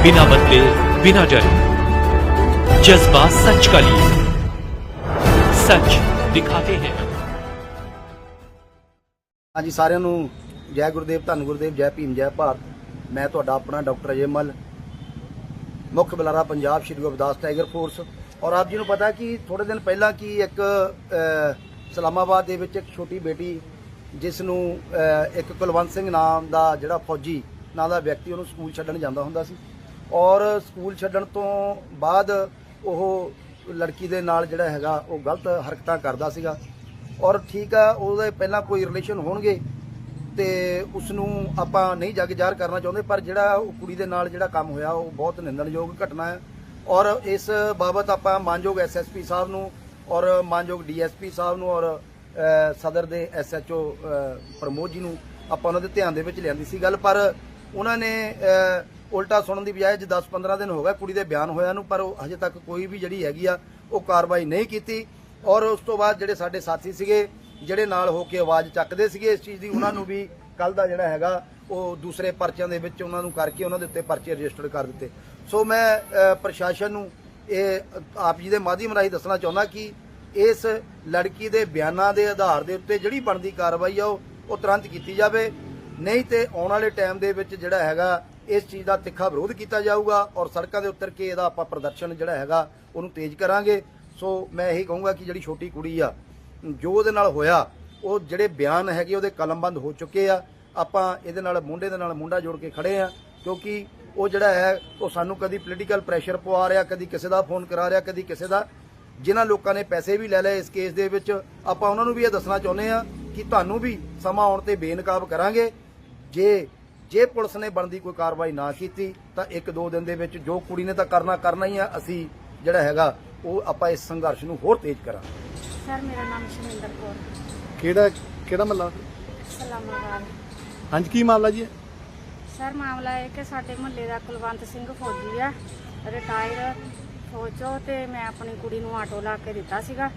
बिना बदले बिना डरे जज्बा सच का लिए सच दिखाते हैं ਹਾਂਜੀ ਸਾਰਿਆਂ ਨੂੰ ਜੈ ਗੁਰਦੇਵ ਧੰਨ ਗੁਰਦੇਵ ਜੈ ਭੀਮ ਜੈ ਭਾਰਤ ਮੈਂ ਤੁਹਾਡਾ ਆਪਣਾ ਡਾਕਟਰ ਅਜੇ ਮਲ ਮੁੱਖ ਬੁਲਾਰਾ ਪੰਜਾਬ ਸ਼੍ਰੀ ਗੁਰਦਾਸ ਟਾਈਗਰ ਫੋਰਸ ਔਰ ਆਪ ਜੀ ਨੂੰ ਪਤਾ ਕਿ ਥੋੜੇ ਦਿਨ ਪਹਿਲਾਂ ਕੀ ਇੱਕ ਅ, ਇਸਲਾਮਾਬਾਦ ਦੇ ਵਿੱਚ ਇੱਕ ਛੋਟੀ ਬੇਟੀ ਜਿਸ ਨੂੰ ਅ, ਇੱਕ ਕੁਲਵੰਤ ਸਿੰਘ ਨਾਮ ਦਾ ਜਿਹੜਾ ਫੌਜੀ ਨਾਂ ਦਾ ਵਿਅਕਤੀ ਉਹਨੂੰ ਸਕੂਲ ਛੱਡਣ ਜਾਂਦਾ ਹੁੰਦਾ ਸੀ ਔਰ ਸਕੂਲ ਛੱਡਣ ਤੋਂ ਬਾਅਦ ਉਹ ਲੜਕੀ ਦੇ ਨਾਲ ਜਿਹੜਾ ਹੈਗਾ ਉਹ ਗਲਤ ਹਰਕਤਾਂ ਕਰਦਾ ਸੀਗਾ। ਔਰ ਠੀਕ ਆ, ਉਹਦੇ ਪਹਿਲਾਂ ਕੋਈ ਰਿਲੇਸ਼ਨ ਹੋਣਗੇ ਤੇ ਉਸ ਨੂੰ ਆਪਾਂ ਨਹੀਂ ਜੱਗ ਜ਼ਾਹਰ ਕਰਨਾ ਚਾਹੁੰਦੇ, ਪਰ ਜਿਹੜਾ ਉਹ ਕੁੜੀ ਦੇ ਨਾਲ ਜਿਹੜਾ ਕੰਮ ਹੋਇਆ, ਉਹ ਬਹੁਤ ਨਿੰਦਣਯੋਗ ਘਟਨਾ ਹੈ। ਔਰ ਇਸ ਬਾਬਤ ਆਪਾਂ ਮਾਨਯੋਗ ਐਸਐਸਪੀ ਸਾਹਿਬ ਨੂੰ ਔਰ ਮਾਨਯੋਗ ਡੀਐਸਪੀ ਸਾਹਿਬ ਨੂੰ ਔਰ ਸਦਰ ਦੇ ਐਸਐਚਓ ਪ੍ਰਮੋਦ ਜੀ ਨੂੰ ਆਪਾਂ ਉਹਨਾਂ ਦੇ ਧਿਆਨ ਦੇ ਵਿੱਚ ਲਿਆਂਦੀ ਸੀ ਗੱਲ। ਪਰ ਉਹਨਾਂ ਨੇ ਉਲਟਾ ਸੁਣਨ ਦੀ ਬਜਾਏ ਅੱਜ 10-15 ਦਿਨ ਹੋ ਗਏ ਕੁੜੀ ਦੇ ਬਿਆਨ ਹੋਇਆ ਨੂੰ, ਪਰ ਉਹ ਹਜੇ ਤੱਕ ਕੋਈ ਵੀ ਜਿਹੜੀ ਹੈਗੀ ਆ, ਉਹ ਕਾਰਵਾਈ ਨਹੀਂ ਕੀਤੀ। ਔਰ ਉਸ ਤੋਂ ਬਾਅਦ ਜਿਹੜੇ ਸਾਡੇ ਸਾਥੀ ਸੀਗੇ, ਜਿਹੜੇ ਨਾਲ ਹੋ ਕੇ ਆਵਾਜ਼ ਚੱਕਦੇ ਸੀਗੇ ਇਸ ਚੀਜ਼ ਦੀ, ਉਹਨਾਂ ਨੂੰ ਵੀ ਕੱਲ ਦਾ ਜਿਹੜਾ ਹੈਗਾ, ਉਹ ਦੂਸਰੇ ਪਰਚਿਆਂ ਦੇ ਵਿੱਚ ਉਹਨਾਂ ਨੂੰ ਕਰਕੇ ਉਹਨਾਂ ਦੇ ਉੱਤੇ ਪਰਚੇ ਰਜਿਸਟਰ ਕਰ ਦਿੱਤੇ। ਸੋ ਮੈਂ ਪ੍ਰਸ਼ਾਸਨ ਨੂੰ ਇਹ, ਆਪ ਜੀ ਦੇ ਮਾਧਿਅਮ ਰਾਹੀਂ ਦੱਸਣਾ ਚਾਹੁੰਦਾ ਕਿ ਇਸ ਲੜਕੀ ਦੇ ਬਿਆਨਾਂ ਦੇ ਆਧਾਰ ਦੇ ਉੱਤੇ ਜਿਹੜੀ ਬਣਦੀ ਕਾਰਵਾਈ ਆ, ਉਹ ਉਹ ਤੁਰੰਤ ਕੀਤੀ ਜਾਵੇ। ਨਹੀਂ ਤੇ ਆਉਣ ਵਾਲੇ ਟਾਈਮ ਦੇ ਵਿੱਚ ਜਿਹੜਾ ਹੈਗਾ ਇਸ ਚੀਜ਼ ਦਾ ਤਿੱਖਾ ਵਿਰੋਧ ਕੀਤਾ ਜਾਊਗਾ ਔਰ ਸੜਕਾਂ ਦੇ ਉੱਤਰ ਕੇ ਇਹਦਾ ਆਪਾਂ ਪ੍ਰਦਰਸ਼ਨ ਜਿਹੜਾ ਹੈਗਾ, ਉਹਨੂੰ ਤੇਜ਼ ਕਰਾਂਗੇ। ਸੋ ਮੈਂ ਇਹੀ ਕਹੂੰਗਾ ਕਿ ਜਿਹੜੀ ਛੋਟੀ ਕੁੜੀ ਆ, ਜੋ ਉਹਦੇ ਨਾਲ ਹੋਇਆ, ਉਹ ਜਿਹੜੇ ਬਿਆਨ ਹੈਗੇ ਉਹਦੇ ਕਲਮਬੰਦ ਹੋ ਚੁੱਕੇ ਆ। ਆਪਾਂ ਇਹਦੇ ਨਾਲ, ਮੁੰਡੇ ਦੇ ਨਾਲ ਮੁੰਡਾ ਜੋੜ ਕੇ ਖੜੇ ਆ, ਕਿਉਂਕਿ ਉਹ ਜਿਹੜਾ ਹੈ, ਉਹ ਸਾਨੂੰ ਕਦੀ ਪੋਲੀਟੀਕਲ ਪ੍ਰੈਸ਼ਰ ਪਵਾ ਰਿਹਾ, ਕਦੀ ਕਿਸੇ ਦਾ ਫੋਨ ਕਰਾ ਰਿਹਾ, ਕਦੀ ਕਿਸੇ ਦਾ। ਜਿਨ੍ਹਾਂ ਲੋਕਾਂ ਨੇ ਪੈਸੇ ਵੀ ਲੈ ਲਏ ਇਸ ਕੇਸ ਦੇ ਵਿੱਚ, ਆਪਾਂ ਉਹਨਾਂ ਨੂੰ ਵੀ ਇਹ ਦੱਸਣਾ ਚਾਹੁੰਦੇ ਆ ਕਿ ਤੁਹਾਨੂੰ ਵੀ ਸਮਾਂ ਆਉਣ ਤੇ ਬੇਨਕਾਬ ਕਰਾਂਗੇ। ਜੇ ਜੇ ਪੁਲਿਸ ਨੇ ਬਣਦੀ ਕੋਈ ਕਾਰਵਾਈ ਨਾ ਕੀਤੀ ਤਾਂ ਇੱਕ ਦੋ ਦਿਨ ਦੇ ਵਿੱਚ ਜੋ ਕੁੜੀ ਨੇ ਤਾਂ ਕਰਨਾ ਕਰਨਾ ਹੀ ਆ ਅਸੀਂ ਜਿਹੜਾ ਹੈਗਾ ਉਹ ਆਪਾਂ ਇਸ ਸੰਘਰਸ਼ ਨੂੰ ਹੋਰ ਤੇਜ਼ ਕਰਾਂਗੇ। ਸਰ ਮੇਰਾ ਨਾਮ ਸ਼ਮਿੰਦਰ ਕੌਰ। ਕਿਹੜਾ ਕਿਹੜਾ ਮਹੱਲਾ ਸਲਾਮਾਬਾਦ। ਹਾਂਜੀ ਕੀ ਮਾਮਲਾ ਜੀ? ਸਰ ਮਾਮਲਾ ਇਹ ਕਿ ਸਾਡੇ ਮੁਹੱਲੇ ਦਾ ਕੁਲਵੰਤ ਸਿੰਘ ਫੌਜੀ ਆ ਰਿਟਾਇਰ। ਫੌਜੋ ਤੇ ਮੈਂ ਆਪਣੀ ਕੁੜੀ ਨੂੰ ਆਟੋ ਲਾ ਕੇ ਦਿੱਤਾ ਸੀਗਾ।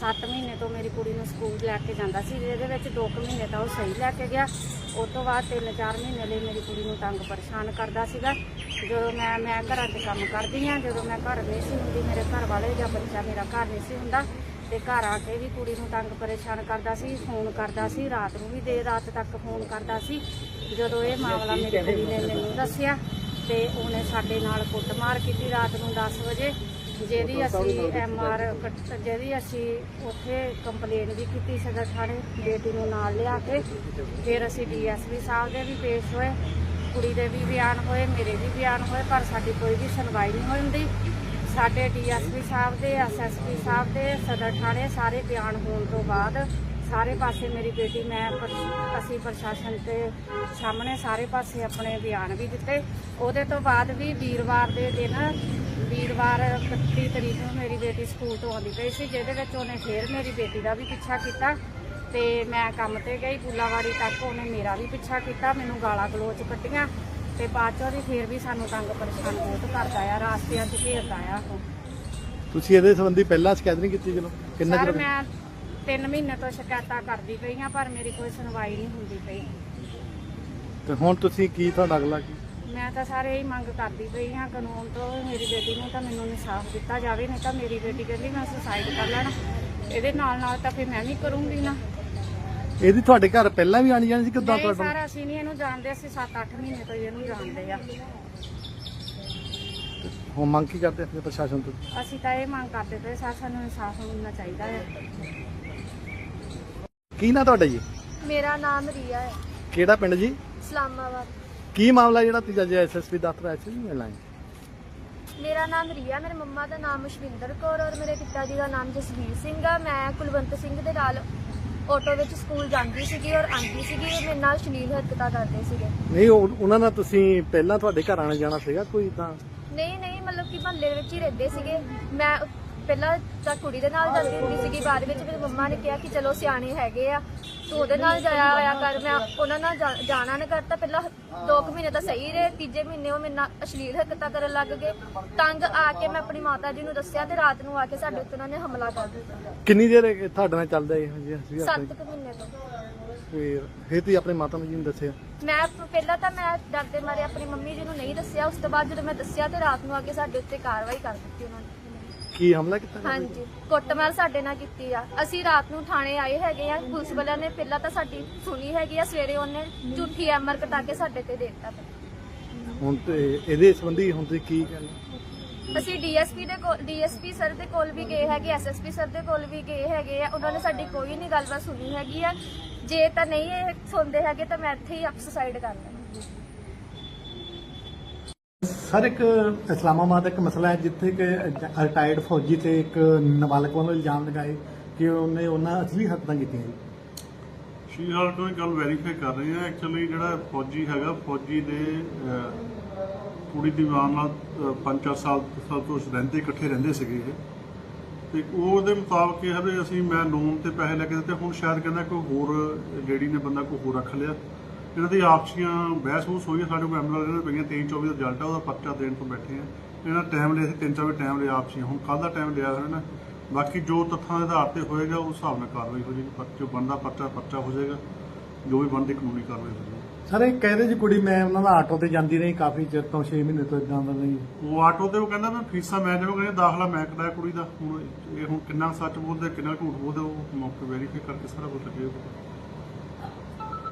7 ਮਹੀਨੇ ਤੋਂ ਮੇਰੀ ਕੁੜੀ ਨੂੰ ਸਕੂਲ ਲੈ ਕੇ ਜਾਂਦਾ ਸੀ, ਜਿਹਦੇ ਵਿੱਚ 2 ਮਹੀਨੇ ਤਾਂ ਉਹ ਸਹੀ ਲੈ ਕੇ ਗਿਆ। ਉਸ ਤੋਂ ਬਾਅਦ 3-4 ਮਹੀਨੇ ਲਈ ਮੇਰੀ ਕੁੜੀ ਨੂੰ ਤੰਗ ਪਰੇਸ਼ਾਨ ਕਰਦਾ ਸੀਗਾ। ਜਦੋਂ ਮੈਂ ਮੈਂ ਘਰਾਂ 'ਚ ਕੰਮ ਕਰਦੀ ਆ ਜਦੋਂ ਮੈਂ ਘਰ ਨਹੀਂ ਸੀ ਹੁੰਦੀ, ਮੇਰੇ ਘਰ ਵਾਲੇ ਜਾਂ ਬੱਚਾ ਮੇਰਾ ਘਰ ਨਹੀਂ ਸੀ ਹੁੰਦਾ, ਤੇ ਘਰ ਆ ਕੇ ਵੀ ਕੁੜੀ ਨੂੰ ਤੰਗ ਪਰੇਸ਼ਾਨ ਕਰਦਾ ਸੀ, ਫੋਨ ਕਰਦਾ ਸੀ, ਰਾਤ ਨੂੰ ਵੀ ਦੇਰ ਰਾਤ ਤੱਕ ਫੋਨ ਕਰਦਾ ਸੀ। ਜਦੋਂ ਇਹ ਮਾਮਲਾ ਮੇਰੀ ਕੁੜੀ ਨੇ ਮੈਨੂੰ ਦੱਸਿਆ, ਤੇ ਉਹਨੇ ਸਾਡੇ ਨਾਲ ਕੁੱਟਮਾਰ ਕੀਤੀ ਰਾਤ ਨੂੰ 10 ਵਜੇ। ਜਿਹਦੀ ਅਸੀਂ ਐਮ ਐਮਆਰ ਜਿਹਦੀ ਅਸੀਂ ਉੱਥੇ ਕੰਪਲੇਨ ਵੀ ਕੀਤੀ ਸਦਰ ਥਾਣੇ, ਬੇਟੀ ਨੂੰ ਨਾਲ ਲਿਆ ਕੇ, ਫਿਰ ਅਸੀਂ ਡੀਐਸਪੀ ਸਾਹਿਬ ਦੇ ਵੀ ਪੇਸ਼ ਹੋਏ, ਕੁੜੀ ਦੇ ਵੀ ਬਿਆਨ ਹੋਏ, ਮੇਰੇ ਵੀ ਬਿਆਨ ਹੋਏ, ਪਰ ਸਾਡੀ ਕੋਈ ਵੀ ਸੁਣਵਾਈ ਨਹੀਂ ਹੋਈ ਹੁੰਦੀ। ਸਾਡੇ ਡੀਐਸਪੀ ਸਾਹਿਬ ਦੇ ਐਸਐਸਪੀ ਸਾਹਿਬ ਦੇ ਸਦਰ ਥਾਣੇ ਸਾਰੇ ਬਿਆਨ ਹੋਣ ਤੋਂ ਬਾਅਦ ਸਾਰੇ ਪਾਸੇ ਮੇਰੀ ਬੇਟੀ ਮੈਂ ਅਸੀਂ ਪ੍ਰਸ਼ਾਸਨ ਤੇ ਸਾਹਮਣੇ ਸਾਰੇ ਪਾਸੇ ਆਪਣੇ ਬਿਆਨ ਵੀ ਦਿੱਤੇ। ਉਹਦੇ ਤੋਂ ਬਾਅਦ ਵੀ ਵੀਰਵਾਰ ਦੇ ਦਿਨ ਵੀਰਵਾਰ 31 ਤਰੀਕ ਨੂੰ ਮੇਰੀ ਬੇਟੀ ਸਕੂਲ ਤੋਂ ਆਉਂਦੀ ਪਈ ਸੀ ਜਿਹਦੇ ਵਿੱਚ ਉਹਨੇ ਫੇਰ ਮੇਰੀ ਬੇਟੀ ਦਾ ਵੀ ਪਿੱਛਾ ਕੀਤਾ ਤੇ ਮੈਂ ਕੰਮ ਤੇ ਗਈ ਬੁੱਲਾਵਾੜੀ ਤੱਕ ਉਹਨੇ ਮੇਰਾ ਵੀ ਪਿੱਛਾ ਕੀਤਾ ਮੈਨੂੰ ਗਾਲਾਂ ਗਲੋਚ ਕੱਟੀਆਂ ਤੇ ਬਾਅਦ ਚੋਂ ਦੀ ਫੇਰ ਵੀ ਸਾਨੂੰ ਤੰਗ ਪਰੇਸ਼ਾਨ ਬਹੁਤ ਕਰਦਾ ਆ ਰਾਸਤਿਆਂ 'ਚ ਘੇਰਦਾ ਆ ਉਹ। ਤੁਸੀਂ ਇਹਦੇ ਸੰਬੰਧੀ ਪਹਿਲਾਂ ਸ਼ਿਕਾਇਤ ਨਹੀਂ ਕੀਤੀ ਚਲੋ ਕਿੰਨਾ ਚਿਰ ਮੈਂ 3 ਮਹੀਨੇ ਤੋਂ ਸ਼ਿਕਾਇਤਾਂ ਕਰਦੀ ਪਈ ਹਾਂ ਪਰ ਮੇਰੀ ਕੋਈ ਸੁਣਵਾਈ ਨਹੀਂ ਹੁੰਦੀ ਪਈ। ਤੇ ਹੁਣ ਤੁਸੀਂ ਕੀ ਤੁਹਾਡਾ ਅਗਲਾ ਕੀ? ਮੈਂ ਤਾਂ ਸਾਰੇ ਹੀ ਮੰਗ ਕਰਦੀ ਪਈ ਹਾਂ ਕਾਨੂੰਨ ਤੋਂ ਮੇਰੀ ਬੇਟੀ ਨੂੰ ਤਾਂ ਮੈਨੂੰ ਇਨਸਾਫ ਦਿੱਤਾ ਜਾਵੇ ਨਹੀਂ ਤਾਂ ਮੇਰੀ ਬੇਟੀ ਕਹਿੰਦੀ ਮੈਂ ਸੁਸਾਈਡ ਕਰ ਲੈਣਾ। ਇਹਦੇ ਨਾਲ ਨਾਲ ਤਾਂ ਫਿਰ ਮੈਂ ਵੀ ਕਰੂੰਗੀ ਨਾ। ਇਹਦੀ ਤੁਹਾਡੇ ਘਰ ਪਹਿਲਾਂ ਵੀ ਆਣੀ ਜਾਣੀ ਸੀ ਕਿਦਾਂ ਨਹੀਂ ਤੁਹਾਡਾ? ਸਰ ਅਸੀਂ ਨਹੀਂ ਇਹਨੂੰ ਜਾਣਦੇ ਅਸੀਂ 7-8 ਮਹੀਨੇ ਤੋਂ ਹੀ ਇਹਨੂੰ ਜਾਣਦੇ ਆ। ਹੁਣ ਮੰਗ ਕੀ ਕਰਦੇ ਆਪਣੇ ਪ੍ਰਸ਼ਾਸਨ ਤੋਂ? ਅਸੀਂ ਤਾਂ ਇਹ ਮੰਗ ਕਰਦੇ ਪਏ ਸਰ ਸਾਨੂੰ ਇਨਸਾਫ ਮਿਲਣਾ ਚਾਹੀਦਾ ਹੈ ਕੀ ਨਾ ਤੁਹਾਡਾ ਜੀ? ਮੇਰਾ ਨਾਮ ਰੀਆ ਹੈ। ਕਿਹੜਾ ਪਿੰਡ ਜੀ? ਇਸਲਾਮਾਬਾਦ। ਕੀ ਮਾਮਲਾ ਜਿਹੜਾ ਤੁਸੀਂ ਅੱਜ ਐਸਐਸਪੀ ਦਫ਼ਤਰ ਆਏ ਸੀ ਮਿਲਣਾ ਹੈ ਮੇਰਾ ਨਾਮ ਰੀਆ ਮੇਰੇ ਮੰਮਾ ਦਾ ਨਾਮ ਸ਼ਵਿੰਦਰ ਕੌਰ ਔਰ ਮੇਰੇ ਪਿਤਾ ਜੀ ਦਾ ਨਾਮ ਜਸਵੀਰ ਸਿੰਘ ਆ। ਮੈਂ ਕੁਲਵੰਤ ਸਿੰਘ ਦੇ ਨਾਲ ਆਟੋ ਵਿੱਚ ਸਕੂਲ ਜਾਂਦੀ ਸੀਗੀ ਔਰ ਆਂਦੀ ਸੀਗੀ ਮੇਰੇ ਨਾਲ ਸ਼ਲੀਲ ਹਰਕਤਾਂ ਕਰਦੇ ਸੀਗੇ। ਨਹੀਂ ਉਹ- ਉਹਨਾਂ ਨਾਲ ਤੁਸੀਂ ਪਹਿਲਾਂ ਤੁਹਾਡੇ ਘਰ ਆਣਾ ਜਾਣਾ ਸੀਗਾ ਕੋਈ ਤਾਂ? ਨਹੀਂ ਨਹੀਂ ਮਤਲਬ ਕਿ ਮਹੱਲੇ ਵਿੱਚ ਹੀ ਰਹਿੰਦੇ ਸੀਗੇ। ਮੈਂ ਪਹਿਲਾਂ ਤਾਂ ਕੁੜੀ ਦੇ ਨਾਲ ਜਾਂਦੀ ਹੁੰਦੀ ਸੀਗੀ ਬਾਅਦ ਵਿੱਚ ਮੇਰੀ ਮੰਮਾ ਨੇ ਕਿਹਾ ਕਿ ਚਲੋ ਸਿਆਣੇ ਹੈਗੇ ਆ ਤੂੰ ਉਹਦੇ ਨਾਲ ਜਾਇਆ ਹੋਇਆ ਕਰ ਮੈਂ ਉਹਨਾਂ ਨਾਲ ਜਾ- ਜਾਣਾ ਨਾ ਕਰਤਾ ਪਹਿਲਾਂ 2 ਮਹੀਨੇ ਤਾਂ ਸਹੀ ਰਹੇ ਤੀਜੇ ਮਹੀਨੇ ਉਹ ਮੇਰੇ ਨਾਲ ਅਸ਼ਲੀਲ ਹਰਕਤਾਂ ਕਰਨ ਲੱਗ ਗਏ ਤੰਗ ਆ ਕੇ ਮੈਂ ਆਪਣੀ ਮਾਤਾ ਜੀ ਨੂੰ ਦੱਸਿਆ ਤੇ ਰਾਤ ਨੂੰ ਆ ਕੇ ਸਾਡੇ ਉੱਤੇ ਉਹਨਾਂ ਨੇ ਹਮਲਾ ਕਰ ਦਿੱਤਾ। ਕਿੰਨੀ ਦੇਰ ਇਹ ਤੁਹਾਡੇ ਨਾਲ ਚੱਲਦਾ ਇਹ ਜੀ ਅਸੀਂ 7 ਕੁ ਮਹੀਨੇ ਤੋਂ। ਫਿਰ ਫਿਰ ਤੁਸੀਂ ਆਪਣੇ ਮਾਤਾ ਜੀ ਨੂੰ ਦੱਸਿਆ? ਮੈਂ ਪ- ਪਹਿਲਾਂ ਤਾਂ ਮੈਂ ਡਰਦੇ ਮਾਰੇ ਆਪਣੀ ਮੰਮੀ ਜੀ ਨੂੰ ਨਹੀਂ ਦੱਸਿਆ ਉਸ ਤੋਂ ਬਾਅਦ ਜਦੋਂ ਮੈਂ ਦੱਸਿਆ ਤੇ ਰਾਤ ਨੂੰ ਆ ਕੇ ਸਾਡੇ ਉੱਤੇ ਕਾਰਵਾਈ ਕਰ ਦਿੱਤੀ ਉਹਨਾਂ ਨੇ। ਕੀ ਹਮਲਾ ਕੀਤਾ ਗਿਆ? ਹਾਂਜੀ ਕੁੱਟਮਾਰ ਸਾਡੇ ਨਾਲ ਕੀਤੀ ਆ। ਅਸੀਂ ਰਾਤ ਨੂੰ ਥਾਣੇ ਆਏ ਹੈਗੇ ਆ। ਪੁਲਿਸ ਵਾਲਿਆਂ ਨੇ ਪਹਿਲਾਂ ਤਾਂ ਸਾਡੀ ਸੁਣੀ ਹੈਗੀ ਆ। ਸਵੇਰੇ ਉਹਨੇ ਝੂਠੀ ਐਮਆਰ ਕਟਾ ਕੇ ਸਾਡੇ ਤੇ ਦੇ ਦਿੱਤਾ। ਹੁਣ ਤੇ ਇਹਦੇ ਸੰਬੰਧੀ ਹੁਣ ਤੁਸੀਂ ਕੀ ਕਹਿੰਦੇ? ਅਸੀਂ ਡੀਐਸਪੀ ਦੇ ਕੋਲ ਡੀਐਸਪੀ ਸਰ ਦੇ ਕੋਲ ਵੀ ਗਏ ਹੈਗੇ ਐਸਐਸਪੀ ਸਰ ਦੇ ਕੋਲ ਵੀ ਗਏ ਹੈਗੇ ਆ। ਉਹਨਾਂ ਨੇ ਸਾਡੀ ਕੋਈ ਨਹੀਂ ਗੱਲਬਾਤ ਸੁਣੀ ਹੈਗੀ ਆ। ਜੇ ਤਾਂ ਨਹੀਂ ਇਹ ਸੁਣਦੇ ਹੈਗੇ ਤਾਂ ਮੈਂ ਇੱਥੇ ਹੀ ਅਪ ਸੁਸਾਈਡ ਕਰ ਲੈਣਾ ਸਰ, ਇੱਕ ਇਸਲਾਮਾਬਾਦ ਇੱਕ ਮਸਲਾ ਹੈ ਜਿੱਥੇ ਕਿ ਰਿਟਾਇਰਡ ਫੌਜੀ ਤੇ ਇੱਕ ਨਾਬਾਲਗ ਵੱਲੋਂ ਇਲਜ਼ਾਮ ਲਗਾਏ ਕਿ ਉਹਨੇ ਉਹਨਾਂ ਅਸਲੀ ਹੱਤਾਂ ਕੀਤੀਆਂ ਜੀ। ਸ਼ੀ ਹਾਲ ਤੋਂ ਇਹ ਗੱਲ ਵੈਰੀਫਾਈ ਕਰ ਰਹੇ ਆ ਐਕਚੁਅਲੀ ਜਿਹੜਾ ਫੌਜੀ ਹੈਗਾ, ਫੌਜੀ ਦੇ ਕੁੜੀ ਦੀ ਨਾਲ 5-4 ਸਾਲ ਸਾਲ ਤੋਂ ਰਹਿੰਦੇ, ਇਕੱਠੇ ਰਹਿੰਦੇ ਸੀਗੇ ਇਹ। ਤੇ ਉਹਦੇ ਮੁਤਾਬਕ ਇਹ ਹੈ ਵੀ ਅਸੀਂ ਮੈਂ ਲੋਨ ਤੇ ਪੈਸੇ ਲੈ ਕੇ ਦਿੱਤੇ, ਹੁਣ ਸ਼ਾਇਦ ਕਹਿੰਦਾ ਕੋਈ ਹੋਰ, ਜਿਹੜੀ ਨੇ ਬੰਦਾ ਕੋਈ ਹੋਰ ਰੱਖ ਲਿਆ। ਇਹਨਾਂ ਦੀ ਆਪਸੀਆਂ ਬਹਿਸ ਬੂਸ ਹੋਈ ਹੈ, ਸਾਡੇ ਕੋਲ ਐਮਐਲਆਰ ਇਹਨਾਂ ਪਈਆਂ 23 24 ਦਾ ਰਿਜ਼ਲਟ ਆ ਉਹਦਾ ਪਰਚਾ ਦੇਣ ਤੋਂ ਬੈਠੇ ਆ। ਇਹਨਾਂ ਟਾਈਮ ਲਿਆ ਸੀ ਤਿੰਨ ਚਾਰ ਟਾਈਮ ਲਿਆ ਆਪਸੀਆਂ ਹੁਣ ਕੱਲ ਦਾ ਟਾਈਮ ਲਿਆ ਹੋਇਆ ਨਾ। ਬਾਕੀ ਜੋ ਤੱਥਾਂ ਦੇ ਆਧਾਰ ਤੇ ਹੋਏਗਾ ਉਸ ਹਿਸਾਬ ਨਾਲ ਕਾਰਵਾਈ ਹੋ ਜਾਏਗੀ। ਪਰ- ਜੋ ਬਣਦਾ ਪਰਚਾ ਪਰਚਾ ਹੋ ਜਾਏਗਾ। ਜੋ ਵੀ ਬਣਦੀ ਕਾਨੂੰਨੀ ਕਾਰਵਾਈ ਹੋ ਜਾਏਗੀ। ਸਰ ਇਹ ਕਹਿ ਰਹੇ ਜੀ ਕੁੜੀ ਮੈਂ ਉਹਨਾਂ ਦਾ ਆਟੋ ਤੇ ਜਾਂਦੀ ਰਹੀ ਕਾਫੀ ਚਿਰ ਤੋਂ 6 ਮਹੀਨੇ ਤੋਂ ਇਦਾਂ ਦਾ ਨਹੀਂ। ਉਹ ਆਟੋ ਤੇ ਉਹ ਕਹਿੰਦਾ ਮੈਂ ਫੀਸਾਂ ਮੈਂ ਦੇਵਾਂ ਕਹਿੰਦਾ ਦਾਖਲਾ ਮੈਂ ਕਰਾਇਆ ਕੁੜੀ ਦਾ। ਹੁਣ ਇਹ ਹੁਣ ਕਿੰਨਾ ਸੱਚ ਬੋਲਦੇ ਕਿੰਨਾ ਝੂਠ ਬੋਲਦੇ ਉਹ ਮੌਕੇ ਵੈਰੀਫਾਈ ਕਰਕੇ ਸਾਰਾ ਕੁਝ ਲੱਗੇ